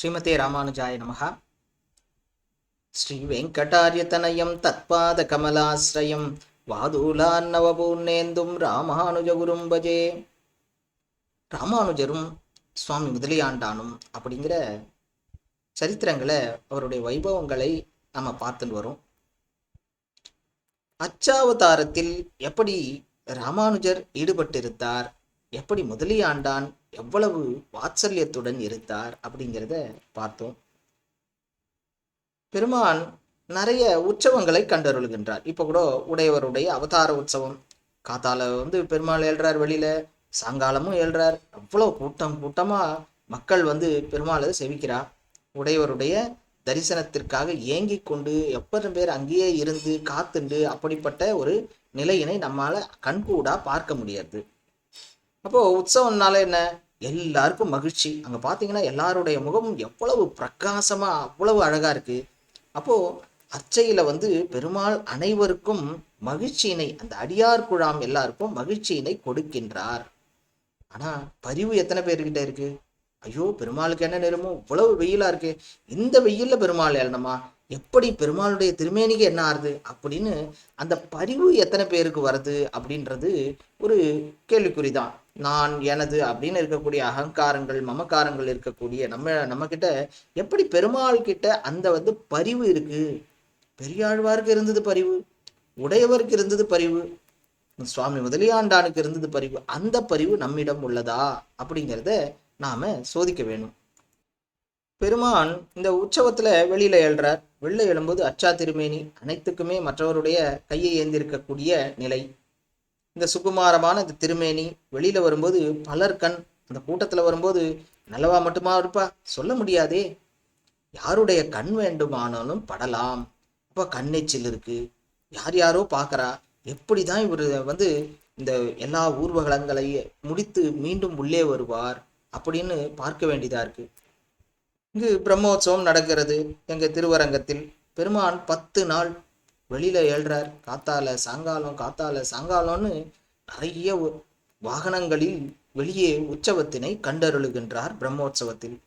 ஸ்ரீமதே ராமானுஜாய நமகா ஸ்ரீ வெங்கடாரியதனயம் தத்பாத கமலாசிரயம் வாதூலான்னவபூர்ணேந்தும் ராமானுஜகுரும் பஜே. ராமானுஜரும் சுவாமி முதலியாண்டானும் அப்படிங்கிற சரித்திரங்களை அவருடைய வைபவங்களை நம்ம பார்த்துட்டு வரோம். அச்சாவதாரத்தில் எப்படி ராமானுஜர் ஈடுபட்டிருந்தார்? எப்படி முதலியாண்டான் எவ்வளவு வாத்சல்யத்துடன் இருந்தார் அப்படிங்கிறத பார்த்தோம். பெருமான் நிறைய உற்சவங்களை கண்டருள்கின்றார். இப்போ கூட உடையவருடைய அவதார உற்சவம். காத்தால வந்து பெருமாள் ஏழ்றார் வெளியில சாயங்காலமும் ஏழ்றார். அவ்வளோ கூட்டம் கூட்டமாக மக்கள் வந்து பெருமாளை செவிக்கிறா. உடையவருடைய தரிசனத்திற்காக ஏங்கி கொண்டு எத்தனை பேர் அங்கேயே இருந்து காத்துண்டு அப்படிப்பட்ட ஒரு நிலையினை நம்மால் கண்கூடாக பார்க்க முடியாது. அப்போ உற்சவம்னால என்ன? எல்லாருக்கும் மகிழ்ச்சி. அங்க பாத்தீங்கன்னா எல்லாருடைய முகமும் எவ்வளவு பிரகாசமா அவ்வளவு அழகா இருக்கு. அப்போ அச்சையில் வந்து பெருமாள் அனைவருக்கும் மகிழ்ச்சியினை அந்த அடியார் குழாம் எல்லாருக்கும் மகிழ்ச்சியினை கொடுக்கின்றார். ஆனா பரிவு எத்தனை பேர்கிட்ட இருக்கு? ஐயோ பெருமாளுக்கு என்ன நேரமோ? இவ்வளவு வெயிலா இருக்கு. இந்த வெயில்ல பெருமாள் ஏழனமா எப்படி பெருமாளுடைய திருமேனிக்கு என்ன ஆறுது அப்படின்னு அந்த பரிவு எத்தனை பேருக்கு வருது அப்படின்றது ஒரு கேள்விக்குறி தான் நான் எனது அப்படின்னு இருக்கக்கூடிய அகங்காரங்கள் மமக்காரங்கள் இருக்கக்கூடிய நம்ம நம்ம கிட்ட எப்படி பெருமாள் கிட்ட அந்த வந்து பரிவு இருக்கு? பெரியாழ்வாருக்கு இருந்தது பரிவு உடையவருக்கு இருந்தது பரிவு சுவாமி முதலியாண்டானுக்கு இருந்தது பரிவு அந்த பரிவு நம்மிடம் உள்ளதா அப்படிங்கிறத நாம சோதிக்க வேணும். பெருமான் இந்த உற்சவத்துல வெளியில எழுறார். வெளில எழும்போது அச்சா திருமேனி அனைத்துக்குமே மற்றவருடைய கையை ஏந்திருக்கக்கூடிய நிலை. இந்த சுகுமாரமான இந்த திருமேனி வெளியில வரும்போது பலர் கண் அந்த கூட்டத்துல வரும்போது நல்லவா மட்டுமா இருப்பா? சொல்ல முடியாதே. யாருடைய கண் வேண்டுமானாலும் படலாம். அப்போ கண்ணெச்சில் இருக்கு. யார் யாரோ பார்க்கறா. எப்படிதான் இவர் வந்து இந்த எல்லா ஊர்வலங்களை முடித்து மீண்டும் உள்ளே வருவார் அப்படின்னு பார்க்க வேண்டியதா இருக்கு. இங்கு பிரம்மோற்சவம் நடக்கிறது. எங்க திருவரங்கத்தில் பெருமான் பத்து நாள் வெளியில ஏழ்றார். காத்தால சாங்காலம் காத்தால சாங்காலம்னு நிறைய வாகனங்களில் வெளியே உற்சவத்தினை கண்டருளுகின்றார் பிரம்மோற்சவத்தில்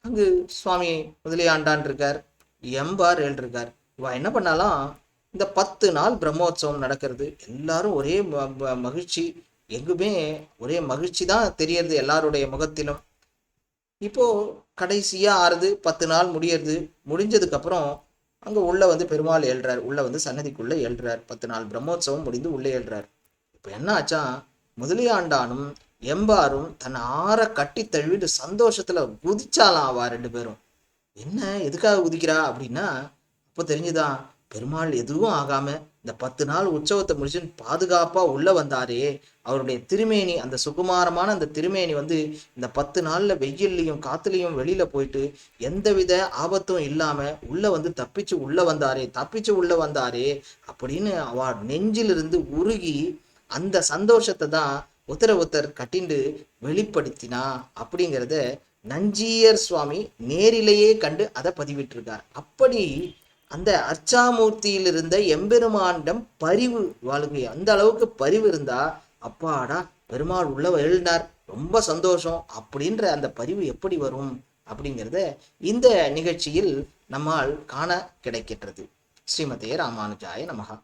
அங்கு சுவாமி முதலியாண்டான் இருக்கார் எம்பார் இருக்கார் இவ என்ன பண்ணாலாம்? இந்த பத்து நாள் பிரம்மோற்சவம் நடக்கிறது. எல்லாரும் ஒரே ம- மகிழ்ச்சி. எங்குமே ஒரே மகிழ்ச்சி தான் தெரியறது எல்லாருடைய முகத்திலும். இப்போ கடைசியாக ஆறுது பத்து நாள் முடியறது. முடிஞ்சதுக்கப்புறம் அங்கே உள்ளே வந்து பெருமாள் எழுறார் உள்ளே வந்து சன்னதிக்குள்ளே எழுறார் பத்து நாள் பிரம்மோற்சவம் முடிந்து உள்ளே எழுறார் இப்போ என்ன ஆச்சா? முதலியாண்டானும் எம்பாரும் தன் ஆற கட்டி தழுவிட்டு சந்தோஷத்தில் குதிச்சாலாம் ஆவா ரெண்டு பேரும். என்ன? எதுக்காக குதிக்கிறா? அப்படின்னா அப்போ தெரிஞ்சுதான் பெருமாள் எதுவும் ஆகாம இந்த பத்து நாள் உற்சவத்தை முடிச்சு பாதுகாப்பா உள்ள வந்தாரே. அவருடைய திருமேனி அந்த சுகுமாரமான அந்த திருமேனி வந்து இந்த பத்து நாள்ல வெயில்லையும் காத்துலையும் வெளியில போயிட்டு எந்தவித ஆபத்தும் இல்லாம உள்ள வந்து தப்பிச்சு உள்ள வந்தாரே தப்பிச்சு உள்ள வந்தாரே அப்படின்னு அவ நெஞ்சிலிருந்து உருகி அந்த சந்தோஷத்தை தான் உத்தர உத்தர் கட்டிண்டு வெளிப்படுத்தினா அப்படிங்கிறத நஞ்சியர் சுவாமி நேரிலேயே கண்டு அதை பதிவிட்டிருக்கார். அப்படி அந்த அர்ச்சாமூர்த்தியில் இருந்த எம்பெருமானிடம் பரிவு வாழ்க்கை அந்த அளவுக்கு பரிவு இருந்தா அப்பாடா பெருமாள் உள்ள எழுதினார் ரொம்ப சந்தோஷம் அப்படின்ற அந்த பரிவு எப்படி வரும்? அப்படிங்கிறத இந்த நிகழ்ச்சியில் நம்மால் காண கிடைக்கின்றது. ஸ்ரீமதே ராமானுஜாய நமகா.